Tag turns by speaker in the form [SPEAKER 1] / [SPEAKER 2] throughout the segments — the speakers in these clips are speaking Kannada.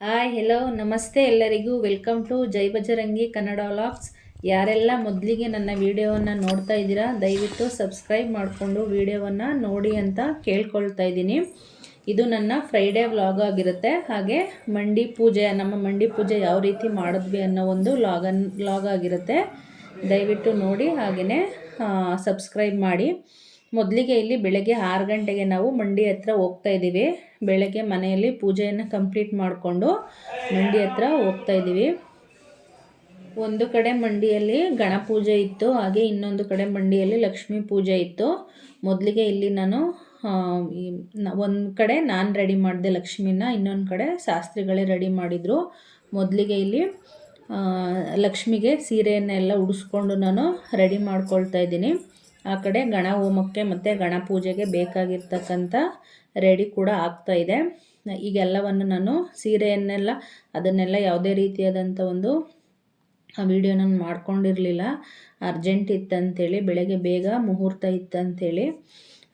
[SPEAKER 1] ಹಾಯ್ ಹೆಲೋ ನಮಸ್ತೆ ಎಲ್ಲರಿಗೂ. Welcome to Jai Bajrangi Kannada vlogs ಯಾರೆಲ್ಲ ಮೊದಲಿಗೆ ನನ್ನ ವಿಡಿಯೋವನ್ನು ನೋಡ್ತಾ ಇದ್ದೀರಾ, ದಯವಿಟ್ಟು ಸಬ್ಸ್ಕ್ರೈಬ್ ಮಾಡಿಕೊಂಡು ವಿಡಿಯೋವನ್ನು ನೋಡಿ ಅಂತ ಕೇಳ್ಕೊಳ್ತಾ ಇದ್ದೀನಿ. ಇದು ನನ್ನ ಫ್ರೈಡೇ ವ್ಲಾಗ್ ಆಗಿರುತ್ತೆ. ಹಾಗೆ ಮಂಡಿ ಪೂಜೆ, ನಮ್ಮ ಮಂಡಿ ಪೂಜೆ ಯಾವ ರೀತಿ ಮಾಡಿದ್ವಿ ಅನ್ನೋ ಒಂದು ಲಾಗನ್ ಲಾಗ್ ಆಗಿರುತ್ತೆ. ದಯವಿಟ್ಟು ನೋಡಿ ಹಾಗೆಯೇ ಸಬ್ಸ್ಕ್ರೈಬ್ ಮಾಡಿ. ಮೊದಲಿಗೆ ಇಲ್ಲಿ ಬೆಳಗ್ಗೆ ಆರು ಗಂಟೆಗೆ ನಾವು ಮಂಡಿ ಹತ್ರ ಹೋಗ್ತಾ ಇದ್ದೀವಿ. ಬೆಳಗ್ಗೆ ಮನೆಯಲ್ಲಿ ಪೂಜೆಯನ್ನು ಕಂಪ್ಲೀಟ್ ಮಾಡಿಕೊಂಡು ಮಂಡಿ ಹತ್ರ ಹೋಗ್ತಾ ಇದ್ದೀವಿ. ಒಂದು ಕಡೆ ಮಂಡಿಯಲ್ಲಿ ಗಣಪೂಜೆ ಇತ್ತು, ಹಾಗೆ ಇನ್ನೊಂದು ಕಡೆ ಮಂಡಿಯಲ್ಲಿ ಲಕ್ಷ್ಮೀ ಪೂಜೆ ಇತ್ತು. ಮೊದಲಿಗೆ ಇಲ್ಲಿ ನಾನು ಒಂದು ಕಡೆ ನಾನು ರೆಡಿ ಮಾಡಿದೆ ಲಕ್ಷ್ಮಿನ, ಇನ್ನೊಂದು ಕಡೆ ಶಾಸ್ತ್ರಿಗಳೇ ರೆಡಿ ಮಾಡಿದರು. ಮೊದಲಿಗೆ ಇಲ್ಲಿ ಲಕ್ಷ್ಮಿಗೆ ಸೀರೆಯನ್ನೆಲ್ಲ ಉಡಿಸ್ಕೊಂಡು ನಾನು ರೆಡಿ ಮಾಡ್ಕೊಳ್ತಾ ಇದ್ದೀನಿ. ಆ ಕಡೆ ಗಣ ಹೋಮಕ್ಕೆ ಮತ್ತು ಗಣ ಪೂಜೆಗೆ ಬೇಕಾಗಿರ್ತಕ್ಕಂಥ ರೆಡಿ ಕೂಡ ಆಗ್ತಾ ಇದೆ. ಈಗೆಲ್ಲವನ್ನು ನಾನು ಸೀರೆಯನ್ನೆಲ್ಲ, ಅದನ್ನೆಲ್ಲ ಯಾವುದೇ ರೀತಿಯಾದಂಥ ಒಂದು ವಿಡಿಯೋ ನಾನು ಮಾಡ್ಕೊಂಡಿರಲಿಲ್ಲ. ಅರ್ಜೆಂಟ್ ಇತ್ತಂತೇಳಿ, ಬೆಳಗ್ಗೆ ಬೇಗ ಮುಹೂರ್ತ ಇತ್ತಂತೇಳಿ.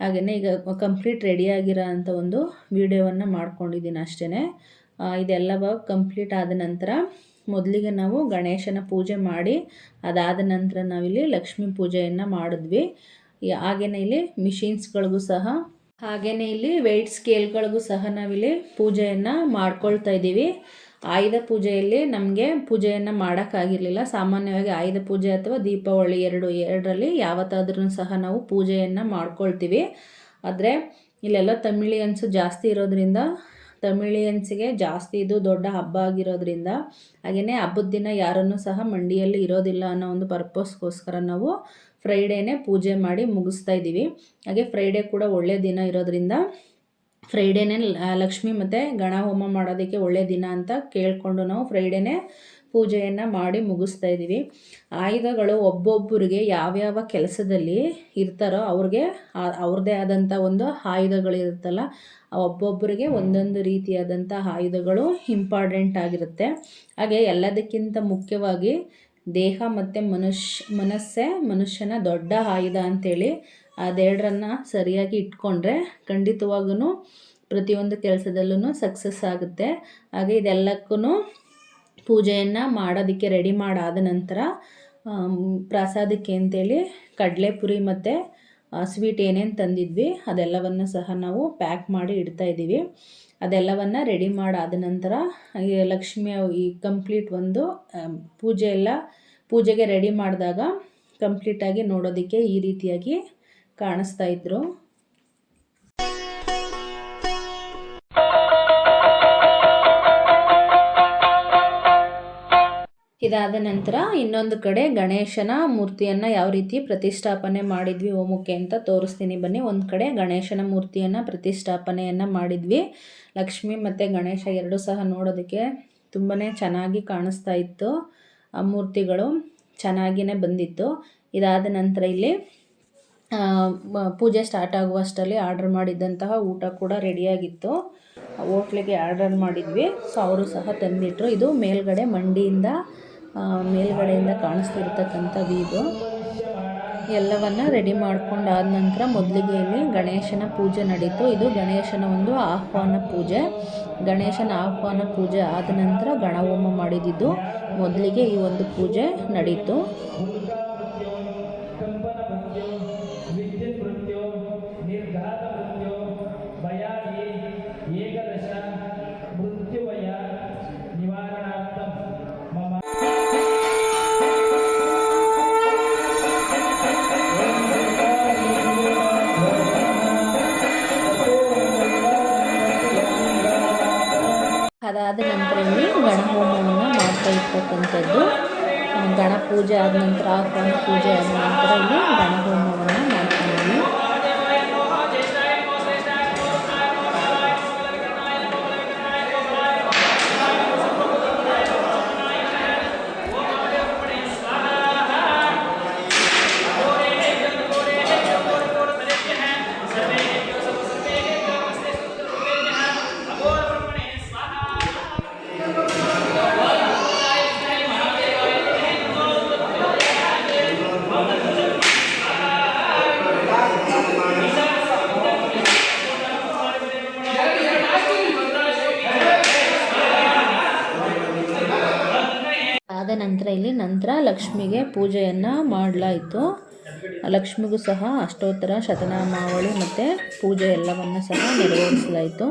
[SPEAKER 1] ಹಾಗೆಯೇ ಈಗ ಕಂಪ್ಲೀಟ್ ರೆಡಿಯಾಗಿರೋ ಅಂಥ ಒಂದು ವಿಡಿಯೋವನ್ನು ಮಾಡ್ಕೊಂಡಿದ್ದೀನಿ ಅಷ್ಟೇ ಇದೆಲ್ಲವ ಕಂಪ್ಲೀಟ್ ಆದ ನಂತರ ಮೊದಲಿಗೆ ನಾವು ಗಣೇಶನ ಪೂಜೆ ಮಾಡಿ, ಅದಾದ ನಂತರ ನಾವಿಲ್ಲಿ ಲಕ್ಷ್ಮೀ ಪೂಜೆಯನ್ನು ಮಾಡಿದ್ವಿ. ಹಾಗೆಯೇ ಇಲ್ಲಿ ಮಿಷಿನ್ಸ್ಗಳಿಗೂ ಸಹ ಹಾಗೆಯೇ ಇಲ್ಲಿ ವೆಯ್ಟ್ ಸ್ಕೇಲ್ಗಳಿಗೂ ಸಹ ನಾವಿಲ್ಲಿ ಪೂಜೆಯನ್ನು ಮಾಡ್ಕೊಳ್ತಾ ಇದ್ದೀವಿ. ಆಯುಧ ಪೂಜೆಯಲ್ಲಿ ನಮಗೆ ಪೂಜೆಯನ್ನು ಮಾಡೋಕ್ಕಾಗಿರಲಿಲ್ಲ. ಸಾಮಾನ್ಯವಾಗಿ ಆಯುಧ ಪೂಜೆ ಅಥವಾ ದೀಪಾವಳಿ ಎರಡು, ಎರಡರಲ್ಲಿ ಯಾವತ್ತಾದ್ರೂ ಸಹ ನಾವು ಪೂಜೆಯನ್ನು ಮಾಡ್ಕೊಳ್ತೀವಿ. ಆದರೆ ಇಲ್ಲೆಲ್ಲ ತಮಿಳಿಯನ್ಸು ಜಾಸ್ತಿ ಇರೋದ್ರಿಂದ ತಮಿಳಿಯನ್ಸಿಗೆ ಜಾಸ್ತಿ ಇದು ದೊಡ್ಡ ಹಬ್ಬ ಆಗಿರೋದ್ರಿಂದ ಹಾಗೆಯೇ ಹಬ್ಬದ ದಿನ ಯಾರನ್ನು ಸಹ ಮಂಡಿಯಲ್ಲಿ ಇರೋದಿಲ್ಲ ಅನ್ನೋ ಒಂದು ಪರ್ಪಸ್ಗೋಸ್ಕರ ನಾವು ಫ್ರೈಡೇನೇ ಪೂಜೆ ಮಾಡಿ ಮುಗಿಸ್ತಾ ಇದ್ದೀವಿ. ಹಾಗೆ ಫ್ರೈಡೇ ಕೂಡ ಒಳ್ಳೆಯ ದಿನ ಇರೋದ್ರಿಂದ ಫ್ರೈಡೇನೇ ಲಕ್ಷ್ಮಿ ಮತ್ತು ಗಣ ಹೋಮ ಮಾಡೋದಕ್ಕೆ ಒಳ್ಳೆಯ ದಿನ ಅಂತ ಕೇಳಿಕೊಂಡು ನಾವು ಫ್ರೈಡೇನೇ ಪೂಜೆಯನ್ನು ಮಾಡಿ ಮುಗಿಸ್ತಾ ಇದ್ದೀವಿ. ಆಯುಧಗಳು ಒಬ್ಬೊಬ್ಬರಿಗೆ ಯಾವ್ಯಾವ ಕೆಲಸದಲ್ಲಿ ಇರ್ತಾರೋ ಅವ್ರಿಗೆ ಅವ್ರದ್ದೇ ಆದಂಥ ಒಂದು ಆಯುಧಗಳಿರುತ್ತಲ್ಲ ಒಬ್ಬೊಬ್ಬರಿಗೆ ಒಂದೊಂದು ರೀತಿಯಾದಂಥ ಆಯುಧಗಳು ಇಂಪಾರ್ಟೆಂಟ್ ಆಗಿರುತ್ತೆ. ಹಾಗೆ ಎಲ್ಲದಕ್ಕಿಂತ ಮುಖ್ಯವಾಗಿ ದೇಹ ಮತ್ತು ಮನುಷ್ಯ, ಮನಸ್ಸೇ ಮನುಷ್ಯನ ದೊಡ್ಡ ಆಯುಧ ಅಂಥೇಳಿ ಅದೆರಡರನ್ನ ಸರಿಯಾಗಿ ಇಟ್ಕೊಂಡ್ರೆ ಖಂಡಿತವಾಗೂ ಪ್ರತಿಯೊಂದು ಕೆಲಸದಲ್ಲೂ ಸಕ್ಸಸ್ ಆಗುತ್ತೆ. ಹಾಗೆ ಇದೆಲ್ಲಕ್ಕೂ ಪೂಜೆಯನ್ನು ಮಾಡೋದಕ್ಕೆ ರೆಡಿ ಮಾಡಾದ ನಂತರ ಪ್ರಸಾದಕ್ಕೆ ಅಂತೇಳಿ ಕಡಲೆಪುರಿ ಮತ್ತು ಸ್ವೀಟ್ ಏನೇನು ತಂದಿದ್ವಿ, ಅದೆಲ್ಲವನ್ನು ಸಹ ನಾವು ಪ್ಯಾಕ್ ಮಾಡಿ ಇಡ್ತಾ ಇದ್ದೀವಿ. ಅದೆಲ್ಲವನ್ನು ರೆಡಿ ಮಾಡಾದ ನಂತರ ಲಕ್ಷ್ಮಿಯ ಈ ಕಂಪ್ಲೀಟ್ ಒಂದು ಪೂಜೆ ಎಲ್ಲ, ಪೂಜೆಗೆ ರೆಡಿ ಮಾಡಿದಾಗ ಕಂಪ್ಲೀಟಾಗಿ ನೋಡೋದಕ್ಕೆ ಈ ರೀತಿಯಾಗಿ ಕಾಣಿಸ್ತಾ ಇದ್ರು. ಇದಾದ ನಂತರ ಇನ್ನೊಂದು ಕಡೆ ಗಣೇಶನ ಮೂರ್ತಿಯನ್ನು ಯಾವ ರೀತಿ ಪ್ರತಿಷ್ಠಾಪನೆ ಮಾಡಿದ್ವಿ ಹೋಮಕ್ಕೆ ಅಂತ ತೋರಿಸ್ತೀನಿ ಬನ್ನಿ. ಒಂದು ಕಡೆ ಗಣೇಶನ ಮೂರ್ತಿಯನ್ನು ಪ್ರತಿಷ್ಠಾಪನೆಯನ್ನು ಮಾಡಿದ್ವಿ. ಲಕ್ಷ್ಮಿ ಮತ್ತು ಗಣೇಶ ಎರಡೂ ಸಹ ನೋಡೋದಕ್ಕೆ ತುಂಬಾ ಚೆನ್ನಾಗಿ ಕಾಣಿಸ್ತಾ ಇತ್ತು. ಆ ಮೂರ್ತಿಗಳು ಚೆನ್ನಾಗಿಯೇ ಬಂದಿತ್ತು. ಇದಾದ ನಂತರ ಇಲ್ಲಿ ಪೂಜೆ ಸ್ಟಾರ್ಟ್ ಆಗುವಷ್ಟರಲ್ಲಿ ಆರ್ಡರ್ ಮಾಡಿದ್ದಂತಹ ಊಟ ಕೂಡ ರೆಡಿಯಾಗಿತ್ತು ಹೋಟ್ಲಿಗೆ ಆರ್ಡರ್ ಮಾಡಿದ್ವಿ. ಸೊ ಅವರು ಸಹ ತಂದಿಟ್ಟರು ಇದು ಮೇಲ್ಗಡೆ ಮಂಡಿಯಿಂದ ಮೇಲ್ಗಡೆಯಿಂದ ಕಾಣಿಸ್ತಿರ್ತಕ್ಕಂಥ ಇದು ಎಲ್ಲವನ್ನ ರೆಡಿ ಮಾಡ್ಕೊಂಡು ಆದ ನಂತರ ಮೊದಲಿಗೆ ಇಲ್ಲಿ ಗಣೇಶನ ಪೂಜೆ ನಡೀತು. ಇದು ಗಣೇಶನ ಒಂದು ಆಹ್ವಾನ ಪೂಜೆ. ಗಣೇಶನ ಆಹ್ವಾನ ಪೂಜೆ ಆದ ನಂತರ ಗಣಹೋಮ ಮಾಡಿದ್ದು ಮೊದಲಿಗೆ ಈ ಒಂದು ಪೂಜೆ ನಡೀತು. ಪೂಜೆ ಆದ ನಂತರ ಆ ಪೂಜೆ ಆದ ನಂತರ ಇಲ್ಲಿ ಗಣಹೋಮವನ್ನು ಲಕ್ಷ್ಮಿಗೆ ಪೂಜೆಯನ್ನು ಮಾಡಲಾಯಿತು. ಲಕ್ಷ್ಮಿಗೂ ಸಹ ಅಷ್ಟೋತ್ತರ ಶತನಾಮಾವಳಿ ಮತ್ತು ಪೂಜೆ ಎಲ್ಲವನ್ನು ಸಹ ನೆರವೇರಿಸಲಾಯಿತು.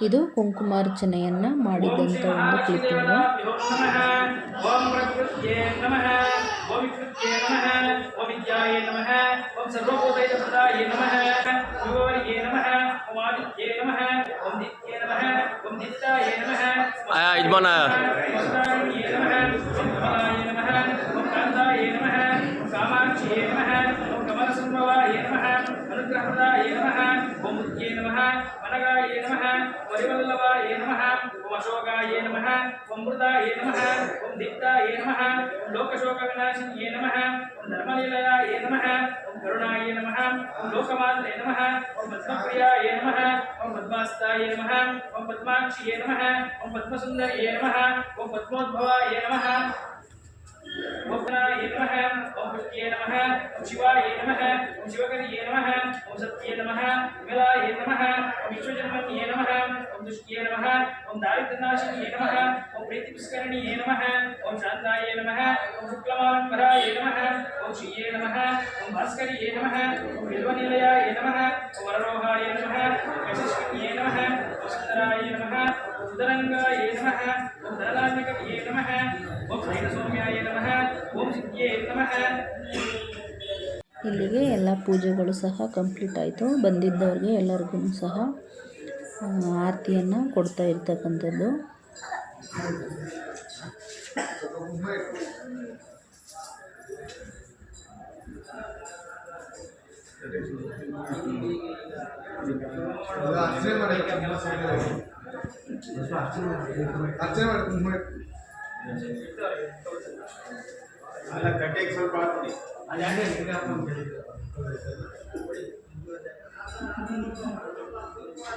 [SPEAKER 1] ಇದು ಕುಂಕುಮಾರ್ಚನೆಯನ್ನು ಮಾಡಿದಂಥ ಒಂದು ಕ್ಲಿಪ್ಪಿಂಗು
[SPEAKER 2] ಓಂ ಪ್ರಕೃತ್ಯೇ ನಮಃ ಓಂ ವಿಕೃತ್ಯೇ ನಮಃ ಓಂ ವಿದ್ಯಾಯೇ ನಮಃ ಓಂ ಸರ್ವಭೂತೈಕ ಪ್ರದಾಯೇ ನಮಃ ವಿಭವರಿಯೇ ನಮಃ ಓಂ ಆದಿತ್ಯೇ ನಮಃ ಓಂ ದಿತ್ಯೇ ನಮಃ ಓಂ ದಿತ್ತಾಯೇ ನಮಃ
[SPEAKER 3] Ah, Idmon na.
[SPEAKER 2] ಓಂ ಕಾರುಣ್ಯೇ ನಮಃ ಓಂ ಕಮಲಾಯ ನಮಃ ಓಂ ಕಾಂತಾಯ ನಮಃ ಓಂ ಕಾಮಾಕ್ಷಿಯೇ ನಮಃ ಓಂ ಕಮಲಸಂಭವಾಯ ನಮಃ ಅನುಗ್ರಹಪ್ರದಾಯ ನಮಃ ಓಂ ಮುಖ್ಯೇ ನಮಃ ವನಗಾಯ ನಮಃ ಪರಿವಲ್ಲಭಾಯ ನಮಃ ಓಂ ಅಶೋಕಾಯ ನಮಃ ಓಂ ಮೃತಾಯ ನಮಃ ಓಂ ದಿಕ್ತಾಯ ನಮಃ ಓಂ ಲೋಕಶೋಕವಿನಾಶಿನ್ಯೇ ನಮಃ ಓಂ ಧರ್ಮಲೀಲಯಾಯ ನಮಃ ಓಂ ಕರುಣಾಯ ನಮಃ ಓಂ ಲೋಕಮಾತ್ರೆ ನಮಃ ಓಂ ಪದ್ಮಪ್ರಿಯಾಯ ನಮಃ ಓಂ ಪದ್ಮಾಸ್ತಾಯ ನಮಃ ಓಂ ಪದ್ಮಾಕ್ಷಿಯೇ ನಮಃ ಓಂ ಪದ್ಮಸುಂದರಿಯೇ ನಮಃ ಓಂ ಪದ್ಮೋದ್ಭವಾಯ ನಮಃ ಓಂ ಗಣಾಯ ನಮಃ ಓಂ ಪುಷ್ಟ್ಯೇ ನಮಃ ಓಂ ಶಿವಾಯ ನಮಃ ಓಂ ಶಿವಕರಿಯೇ ನಮಃ ಓಂ ಸತ್ಯೇ ನಮಃ ವಿಮಲಾಯ ನಮಃ ಓಂ ವಿಶ್ವಜನ್ಮನ್ಯೇ ನಮಃ ಓಂ ದುಷ್ಟ್ಯೇ ನಮಃ ಓಂ ದಾರಿದ್ರ್ಯನಾಶಿನಿಯೇ ನಮಃ ಓಂ ಪ್ರೀತಿಪುಷ್ಕರಣಿಯೇ ನಮಃ ಓಂ ಶಾಂತಾಯ ನಮಃ ಓಂ ಶುಕ್ಲಮಾಲಂಬರಾಯ ನಮಃ ಓಂ ಶ್ರೀಯೇ ನಮಃ ಓಂ ಭಾಸ್ಕರಿಯೇ ನಮಃ ಓಂ ಬಿಲ್ವನಿಲಯಾಯ ನಮಃ ಓಂ ವರರೋಹಾಯ ನಮಃ ಓಂ ಯಶಸ್ವಿನ್ಯೇ ನಮಃ ಓಂ ಸುಂದರಾಯ ನಮಃ ಓಂ ಸುಧರಂಗಾಯ ನಮಃ
[SPEAKER 1] ಇಲ್ಲಿಗೆ ಎಲ್ಲ ಪೂಜೆಗಳು ಸಹ ಕಂಪ್ಲೀಟ್ ಆಯಿತು. ಬಂದಿದ್ದವ್ರಿಗೆ ಎಲ್ಲರಿಗೂ ಸಹ ಆರತಿಯನ್ನು ಕೊಡ್ತಾ ಇರ್ತಕ್ಕಂಥದ್ದು.
[SPEAKER 4] ಅರ್ಚನೆ ಮಾಡಿ. ಅಲ್ಲ ಕಟ್ಟೆಗೆ ಸ್ವಲ್ಪ ಹಾಕ್ಬಿಡಿ
[SPEAKER 2] ನೀವು ಅಲ್ಲೇ
[SPEAKER 1] ಇದಾದ ನಂತರ ಗಾಡಿ ಪೂಜೆಯನ್ನು ಸಹ ನಾವು ಕಂಪ್ಲೀಟ್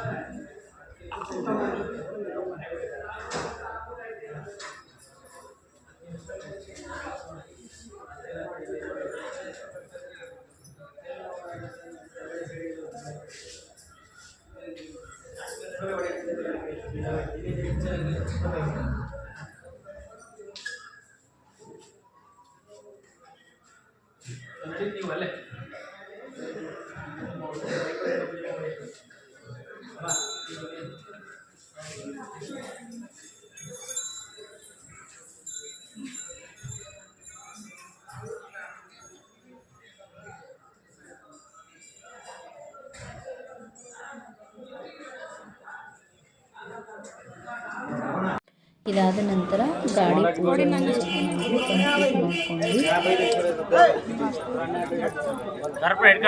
[SPEAKER 1] ಮಾಡ್ಕೊಂಡ್ವಿ
[SPEAKER 2] ದರ್ಪಣ ಹಿಡ್ಕೊಂಡು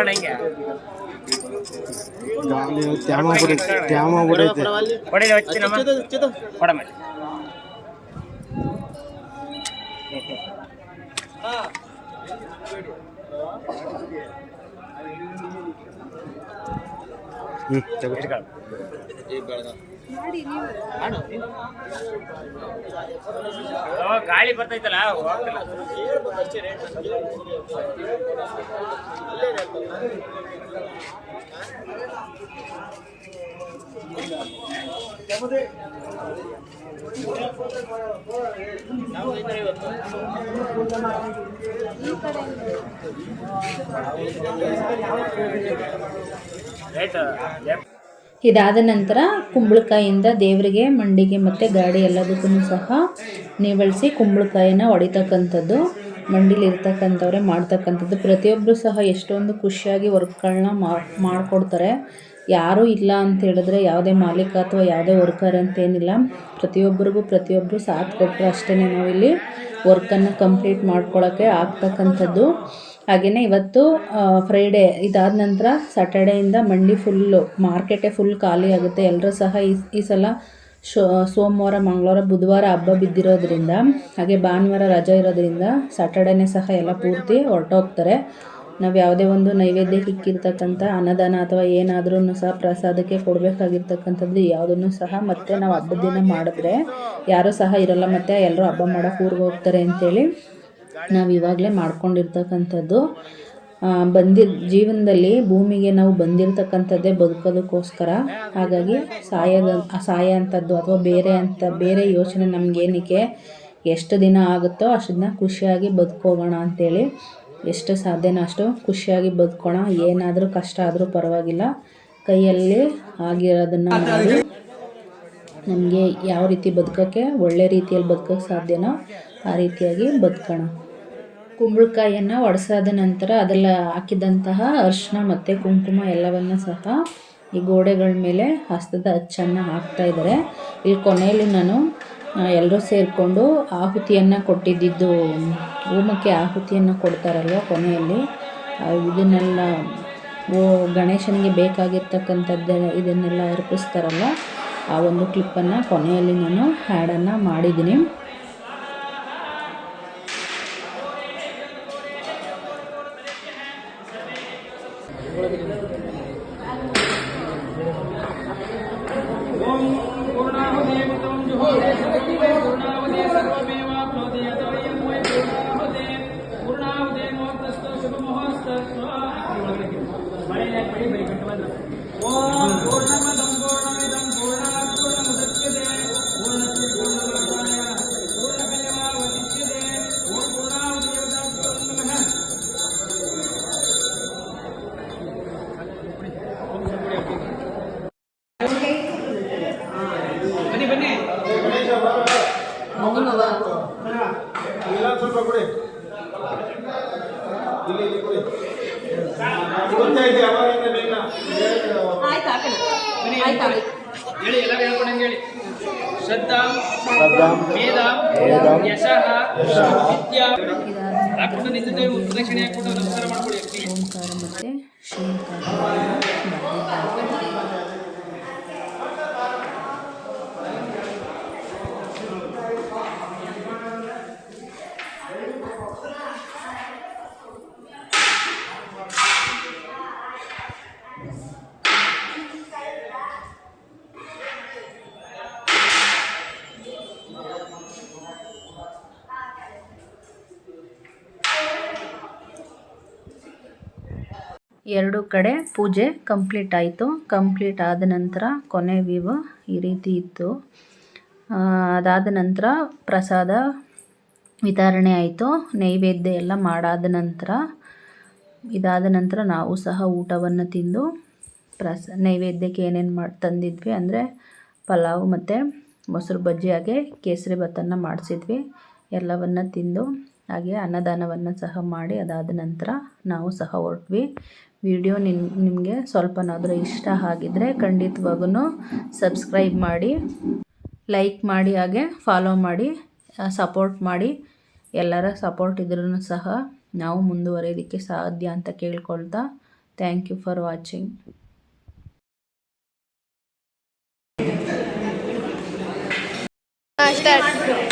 [SPEAKER 2] ಹೆಂಗೆ
[SPEAKER 4] ಗಾಳಿ ತ್ಯಾಮ ಬಿಡೈತೆ ತ್ಯಾಮ ಬಿಡೈತೆ
[SPEAKER 2] ಕೊಡಿ ಹಚ್ಚಿ ನಮ್ಮ ಕೊಡಮ್ಮ
[SPEAKER 4] ಹ್ಞೂ ತಗೋ
[SPEAKER 2] ಓ, ಗಾಳಿ ಬರ್ತೈತಲ್ಲ ಹೋಗ್ತಿಲ್ಲ. ರೇಟ್
[SPEAKER 1] ಇದಾದ ನಂತರ ಕುಂಬಳಕಾಯಿಂದ ದೇವರಿಗೆ, ಮಂಡಿಗೆ ಮತ್ತು ಗಾಡಿ ಎಲ್ಲದಕ್ಕೂ ಸಹ ನೀವಳಿಸಿ ಕುಂಬಳಕಾಯಿನ ಹೊಡಿತಕ್ಕಂಥದ್ದು ಮಂಡಿಲಿ ಇರ್ತಕ್ಕಂಥವ್ರೆ ಮಾಡ್ತಕ್ಕಂಥದ್ದು. ಪ್ರತಿಯೊಬ್ಬರು ಸಹ ಎಷ್ಟೊಂದು ಖುಷಿಯಾಗಿ ವರ್ಕ್ಗಳನ್ನ ಮಾಡಿಕೊಡ್ತಾರೆ. ಯಾರೂ ಇಲ್ಲ ಅಂತ ಹೇಳಿದ್ರೆ ಯಾವುದೇ ಮಾಲೀಕ ಅಥವಾ ಯಾವುದೇ ವರ್ಕರ್ ಅಂತೇನಿಲ್ಲ ಪ್ರತಿಯೊಬ್ಬರಿಗೂ ಪ್ರತಿಯೊಬ್ಬರು ಸಾಥ್ ಕೊಟ್ಟರೆ ಅಷ್ಟೇ ನಾವಿಲ್ಲಿ ವರ್ಕನ್ನು ಕಂಪ್ಲೀಟ್ ಮಾಡ್ಕೊಳ್ಳೋಕ್ಕೆ ಆಗ್ತಕ್ಕಂಥದ್ದು. ಹಾಗೆಯೇ ಇವತ್ತು ಫ್ರೈಡೇ ಇದಾದ ನಂತರ ಸ್ಯಾಟರ್ಡೆಯಿಂದ ಮಂಡಿ ಫುಲ್ಲು ಮಾರ್ಕೆಟೇ ಫುಲ್ ಖಾಲಿ ಆಗುತ್ತೆ. ಎಲ್ಲರೂ ಸಹ ಈ ಈ ಸಲ ಸೋಮವಾರ, ಮಂಗಳವಾರ, ಬುಧವಾರ ಹಬ್ಬ ಬಿದ್ದಿರೋದ್ರಿಂದ, ಹಾಗೆ ಭಾನುವಾರ ರಜೆ ಇರೋದ್ರಿಂದ ಸ್ಯಾಟರ್ಡೇನೇ ಸಹ ಎಲ್ಲ ಪೂರ್ತಿ ಹೊರಟೋಗ್ತಾರೆ. ನಾವು ಯಾವುದೇ ಒಂದು ನೈವೇದ್ಯಕ್ಕೆ ಇಕ್ಕಿರ್ತಕ್ಕಂಥ ಅನ್ನದಾನ ಅಥವಾ ಏನಾದ್ರೂ ಸಹ ಪ್ರಸಾದಕ್ಕೆ ಕೊಡಬೇಕಾಗಿರ್ತಕ್ಕಂಥದ್ದು ಯಾವುದನ್ನು ಸಹ ಮತ್ತೆ ನಾವು ಹಬ್ಬದ ದಿನ ಮಾಡಿದ್ರೆ ಯಾರೂ ಸಹ ಇರಲ್ಲ. ಮತ್ತೆ ಎಲ್ಲರೂ ಹಬ್ಬ ಮಾಡೋಕೆ ಊರಿಗೆ ಹೋಗ್ತಾರೆ ಅಂತೇಳಿ. ನಾವು ಇವಾಗಲೇ ಮಾಡ್ಕೊಂಡಿರ್ತಕ್ಕಂಥದ್ದು ಬಂದಿ, ಜೀವನದಲ್ಲಿ ಭೂಮಿಗೆ ನಾವು ಬಂದಿರತಕ್ಕಂಥದ್ದೇ ಬದುಕೋದಕ್ಕೋಸ್ಕರ. ಹಾಗಾಗಿ ಸಾಯದ, ಸಾಯ ಅಂಥದ್ದು ಅಥವಾ ಬೇರೆ ಅಂತ, ಬೇರೆ ಯೋಚನೆ ನಮಗೇನಕ್ಕೆ ಎಷ್ಟು ದಿನ ಆಗುತ್ತೋ ಅಷ್ಟು ದಿನ ಖುಷಿಯಾಗಿ ಬದುಕೋಗೋಣ ಅಂಥೇಳಿ ಎಷ್ಟು ಸಾಧ್ಯನೋ ಅಷ್ಟು ಖುಷಿಯಾಗಿ ಬದುಕೋಣ, ಏನಾದರೂ ಕಷ್ಟ ಆದರೂ ಪರವಾಗಿಲ್ಲ. ಕೈಯಲ್ಲಿ ಆಗಿರೋದನ್ನು ಮಾಡಿ. ನಮಗೆ ಯಾವ ರೀತಿ ಬದುಕೋಕ್ಕೆ ಒಳ್ಳೆ ರೀತಿಯಲ್ಲಿ ಬದುಕೋಕ್ಕೆ ಸಾಧ್ಯನೋ ಆ ರೀತಿಯಾಗಿ ಬದುಕೋಣ. ಕುಂಬಳಕಾಯಿಯನ್ನು ಒಡೆಸಾದ ನಂತರ ಅದೆಲ್ಲ ಹಾಕಿದಂತಹ ಅರಿಶಿನ ಮತ್ತು ಕುಂಕುಮ ಎಲ್ಲವನ್ನು ಸಹ ಈ ಗೋಡೆಗಳ ಮೇಲೆ ಹಸ್ತದ ಅಚ್ಚನ್ನು ಹಾಕ್ತಾ ಇದ್ದಾರೆ ಇಲ್ಲಿ ಕೊನೆಯಲ್ಲಿ ನಾನು ಎಲ್ಲರೂ ಸೇರಿಕೊಂಡು ಆಹುತಿಯನ್ನು ಕೊಟ್ಟಿದ್ದಿದ್ದು, ಹೋಮಕ್ಕೆ ಆಹುತಿಯನ್ನು ಕೊಡ್ತಾರಲ್ವ ಕೊನೆಯಲ್ಲಿ. ಇದನ್ನೆಲ್ಲ, ಓ, ಗಣೇಶನಿಗೆ ಬೇಕಾಗಿರ್ತಕ್ಕಂಥದ್ದು ಇದನ್ನೆಲ್ಲ ಅರ್ಪಿಸ್ತಾರಲ್ಲ, ಆ ಒಂದು ಕ್ಲಿಪ್ಪನ್ನು ಕೊನೆಯಲ್ಲಿ ನಾನು ಹ್ಯಾಡನ್ನು ಮಾಡಿದ್ದೀನಿ.
[SPEAKER 2] ಓಂ
[SPEAKER 1] ಓಂಕಾರ ಮತ್ತು ಶ್ರೀಂಕಾರ ಎರಡು ಕಡೆ ಪೂಜೆ ಕಂಪ್ಲೀಟ್ ಆಯಿತು. ಕಂಪ್ಲೀಟ್ ಆದ ನಂತರ ಕೊನೆ ವಿವ ಈ ರೀತಿ ಇತ್ತು. ಅದಾದ ನಂತರ ಪ್ರಸಾದ ವಿತರಣೆ ಆಯಿತು. ನೈವೇದ್ಯ ಎಲ್ಲ ಮಾಡಾದ ನಂತರ, ಇದಾದ ನಂತರ ನಾವು ಸಹ ಊಟವನ್ನು ತಿಂದು ಪ್ರಸ, ನೈವೇದ್ಯಕ್ಕೆ ಏನೇನು ಮಾಡಿ, ತಂದಿದ್ವಿ ಅಂದರೆ ಪಲಾವ್ ಮತ್ತು ಮೊಸರು ಬಜ್ಜಿ ಹಾಗೆ ಕೇಸರಿ ಭಾತನ್ನು ಮಾಡಿಸಿದ್ವಿ. ಎಲ್ಲವನ್ನು ತಿಂದು ಹಾಗೆ ಅನ್ನದಾನವನ್ನು ಸಹ ಮಾಡಿ ಅದಾದ ನಂತರ ನಾವು ಸಹ ಹೊರಟ್ವಿ. ವಿಡಿಯೋ ನಿನ್, ನಿಮಗೆ ಸ್ವಲ್ಪನಾದರೂ ಇಷ್ಟ ಆಗಿದ್ದರೆ ಖಂಡಿತವಾಗೂ ಸಬ್ಸ್ಕ್ರೈಬ್ ಮಾಡಿ, ಲೈಕ್ ಮಾಡಿ, ಹಾಗೆ ಫಾಲೋ ಮಾಡಿ ಸಪೋರ್ಟ್ ಮಾಡಿ. ಎಲ್ಲರ ಸಪೋರ್ಟ್ ಇದ್ರೂ ಸಹ ನಾವು ಮುಂದುವರೆಯೋದಕ್ಕೆ ಸಾಧ್ಯ ಅಂತ ಕೇಳ್ಕೊಳ್ತಾ thank you for watching
[SPEAKER 3] start